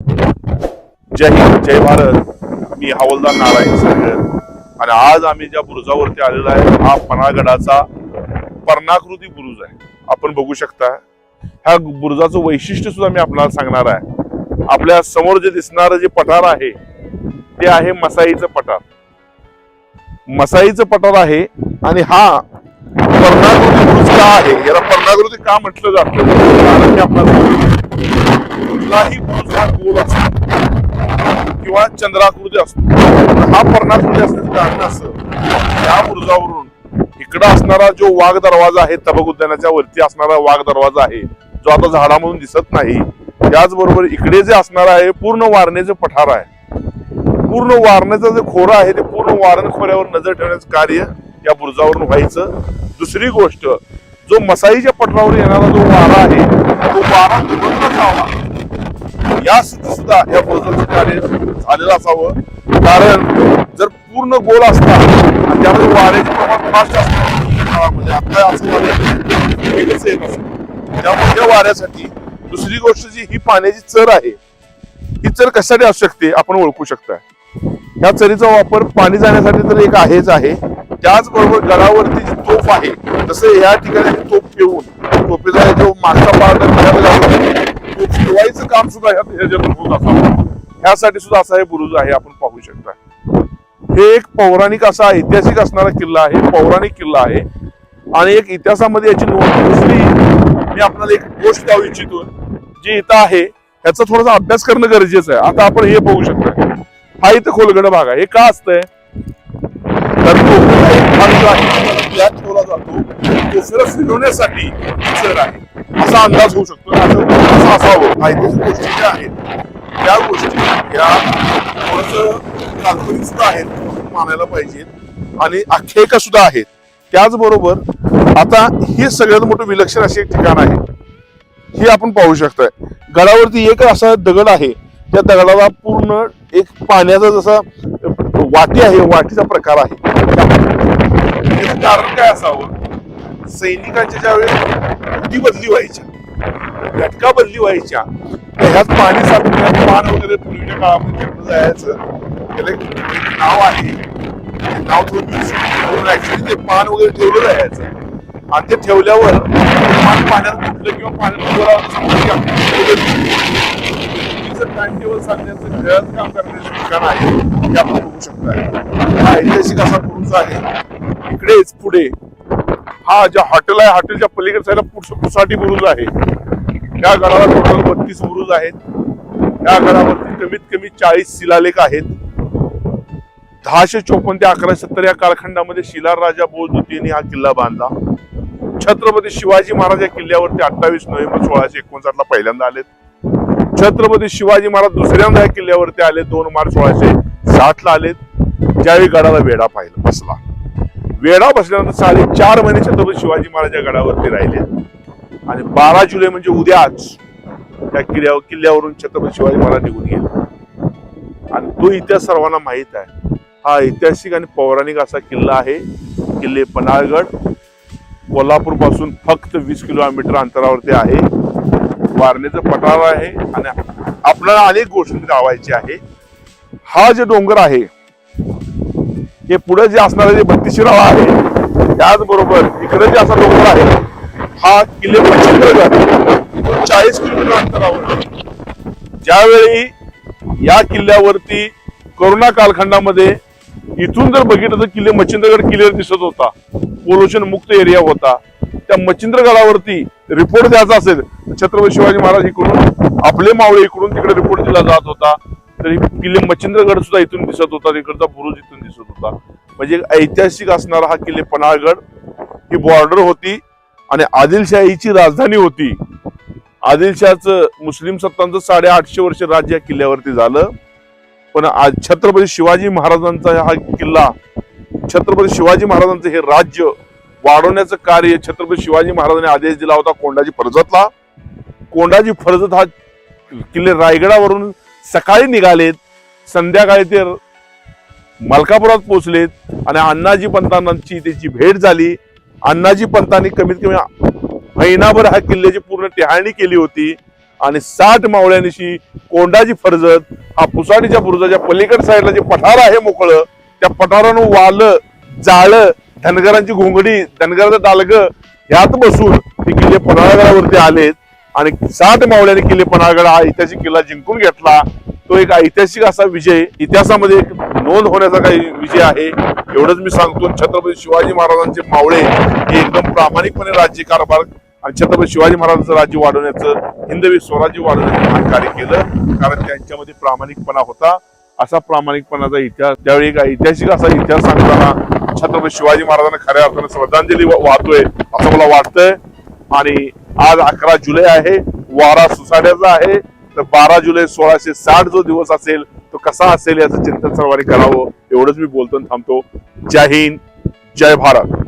जय हिंद जय भारत. मी हवलदार नारायण सागर आणि आज आम्ही ज्या बुरुजावरती आलेलो आहे हा पन्हागडाचा पर्णाकृती बुरुज आहे. आपण बघू शकता. ह्या बुरुजाचं वैशिष्ट्य सुद्धा मी आपल्याला सांगणार आहे. आपल्यासमोर जे दिसणारं जे पठार आहे ते आहे मसाईचं पठार. मसाईचं पठार आहे आणि हा पर्णाकृती बुरुज का आहे? याला पर्णाकृती का म्हटलं जातं कारण की आपला कुठलाही बुरुज हा गोल असतो. किंवा चंद्राकृती असतो. हा पर्णाकृती असण्याचं कारण असं या बुरुजावरून इकडं असणारा जो वाघ दरवाजा आहे तबक उद्यानाच्या वरती असणारा वाघ दरवाजा आहे जो आता झाडामधून दिसत नाही त्याचबरोबर इकडे जे असणार आहे पूर्ण वारणेचे पठार आहे. पूर्ण वारण्याचं जे खोरं आहे ते पूर्ण वारण खोऱ्यावर नजर ठेवण्याचं कार्य या बुरुजावरून व्हायचं. दुसरी गोष्ट जो मसाईच्या पटलावर येणारा जो वारा आहे तो वारा या सुद्धा या बुरुजाचं कार्य झालेलं असावं. कारण जर पूर्ण गोल असता आणि त्यामध्ये वाऱ्याचे प्रमाण फास्ट असतं आता असं वारे येत असतं त्यामुळे त्या वाऱ्यासाठी दुसरी गोष्ट जी ही पाण्याची चर आहे ही चर कशासाठी असू शकते आपण ओळखू शकता. ह्या चरीचा वापर पाणी जाण्यासाठी तर एक आहेच आहे. त्याचबरोबर गडावरती जी तोफ आहे तसं या ठिकाणी तोफ ठेवून तोफेचा जो मागचा पार्ट तो ठेवायचं काम सुद्धा ह्या होत असावं. ह्यासाठी सुद्धा असा हे बुरुज आहे आपण पाहू शकता. हे एक पौराणिक असा ऐतिहासिक असणारा किल्ला आहे पौराणिक किल्ला आहे. आणि एक इतिहासामध्ये याची नोंद दुसरी मी आपल्याला एक गोष्ट द्यावू इच्छितो जी इथं आहे ह्याचा थोडासा अभ्यास करणं गरजेचं आहे. आता आपण हे बघू शकता. हा इथं खोलगड भाग आहे. हे का असतंय तर टोपीला एक भाग जो आहे त्यात ठेवला जातो दुसरं फिरवण्यासाठी ही आहे. असा अंदाज होऊ शकतो. असं असावं. ऐतिहासिक गोष्टी ज्या आहेत त्या गोष्टी या थोडस काल्पनिक सुद्धा आहेत मानायला पाहिजेत आणि आख्यायिका सुद्धा आहेत. त्याचबरोबर आता हे सगळ्यात मोठं विलक्षण असे एक ठिकाण आहे. हे आपण पाहू शकताय. गडावरती एक असा दगड आहे. त्या दगडाला पूर्ण एक पाण्याचा जसा वाटी आहे वाटीचा प्रकार आहे. कारण काय असावं? सैनिकांच्या ज्यावेळेस बुद्धी बदली व्हायच्या घटका बदली व्हायच्या तर ह्यात पाणी साठून पान वगैरे पूर्वीच्या काळामध्ये घेऊन जायचं. त्याला एक नाव आहे. नाव थोडं ऍक्च्युली ते पान वगैरे ठेवलं जायचं. आणि ते ठेवल्यावर पान पाण्यात फुटलं किंवा पाण्यात टाइम टेबल सांगण्याचं खेळत काम करण्याचं ठिकाण आहे. हे आपण बघू शकता. ऐतिहासिक असा पुरुष आहे. इकडेच पुढे हा ज्या हॉटेल आहे हॉटेलच्या पलीकडे साईडला पुढचं पुसाठी बुरुज आहे. त्या गडाला टोटल बत्तीस बुरुज आहेत. त्या गडावरती कमीत कमी चाळीस शिलालेख आहेत. दहाशे चोपन्न ते अकराशे सत्तर या कालखंडामध्ये शिलार राजा बोजदुती हा किल्ला बांधला. छत्रपती शिवाजी महाराज या किल्ल्यावरती अठ्ठावीस नोव्हेंबर सोळाशे एकोणसाठ ला पहिल्यांदा आलेत. छत्रपती शिवाजी महाराज दुसऱ्यांदा या किल्ल्यावरती आले दोन मार्च सोळाशे साठ ला आलेत. ज्यावेळी गडाला वेढा पाहिला बसला. वेढा बसल्यानंतर साडेचार महिने छत्रपती शिवाजी महाराज या गडावरती राहिले. आणि बारा जुलै म्हणजे उद्याच त्या किल्ल्यावर किल्ल्यावरून छत्रपती शिवाजी महाराज निघून गेले. आणि तो इतिहास सर्वांना माहीत आहे. हा ऐतिहासिक आणि पौराणिक असा किल्ला आहे. किल्ले पन्हाळगड. कोल्हापूरपासून फक्त वीस किलोमीटर अंतरावरती आहे. वारणेचं पठार आहे. आणि आपल्याला अनेक गोष्टी गावायची आहे. हा जे डोंगर आहे हे पुढे जे असणारे जे बत्तीशिरावा आहे त्याचबरोबर इकडे जे असा डोंगर आहे हा किल्ले मच्छिंद्रगड चाळीस किलोमीटर अंतरावर ज्यावेळी या किल्ल्यावरती करोना कालखंडामध्ये इथून जर बघितलं तर किल्ले मच्छिंद्रगड किल्ल्यावर दिसत होता. पोल्युशन मुक्त एरिया होता. त्या मच्छिंद्रगडावरती रिपोर्ट द्यायचा असेल तर छत्रपती शिवाजी महाराज इकडून आपले मावळे इकडून तिकडे रिपोर्ट दिला जात होता. तरी किल्ले मच्छिंद्रगड सुद्धा इथून दिसत होता तिकडचा बुरुज इथून दिसत होता. म्हणजे ऐतिहासिक असणारा हा किल्ले पन्हाळगड ही बॉर्डर होती आणि आदिलशाहीची राजधानी होती. आदिलशाहचं मुस्लिम सत्तांचं साडेआठशे वर्ष राज्य या किल्ल्यावरती झालं. पण आज छत्रपती शिवाजी महाराजांचा हा किल्ला छत्रपती शिवाजी महाराजांचं हे राज्य वाढवण्याचं कार्य छत्रपती शिवाजी महाराजांनी आदेश दिला होता कोंडाजी फर्जतला. कोंडाजी फर्जत हा किल्ले रायगडावरून सकाळी निघालेत संध्याकाळी ते मलकापुरात पोहोचलेत आणि अण्णाजी पंतांची त्याची भेट झाली. अण्णाजी पंतांनी कमीत कमी महिनाभर हा किल्ल्याची पूर्ण टेहाळणी केली होती आणि साठ मावळ्यांशी कोंडाची फरजत हा पुसाडीच्या बुरुजाच्या पलीकड साईडला जे पठार आहे मोकळं त्या पठारानं वालं जाळं धनगरांची घोंगडी धनगराचं दालग ह्यात बसून ते किल्ले पन्हाळगडावरती आलेत. आणि साठ मावळ्याने किल्ले पन्हाळगड हा ऐतिहासिक किल्ला जिंकून घेतला तो एक ऐतिहासिक असा विजय. इतिहासामध्ये एक नोंद होण्याचा काही विजय आहे. एवढंच मी सांगतो छत्रपती शिवाजी महाराजांचे मावळे हे एकदम प्रामाणिकपणे राज्य कारभार आणि छत्रपती शिवाजी महाराजांचं राज्य वाढवण्याचं हिंदवी स्वराज्य वाढवण्याचं कार्य केलं. कारण त्यांच्यामध्ये प्रामाणिकपणा होता. असा प्रामाणिकपणाचा इतिहास त्यावेळी एक ऐतिहासिक असा इतिहास सांगताना छत्रपती शिवाजी महाराजांना खऱ्या अर्थाने श्रद्धांजली वाहतोय असं मला वाटतंय. आणि आज अकरा जुलै आहे वारा सुसाड्याचा आहे तर बारा जुलै सोळाशे साठ जो दिवस असेल तो कसा असेल याचं चिंतन सर्वांनी करावं एवढंच मी बोलतो आणि थांबतो. जय हिंद जय भारत.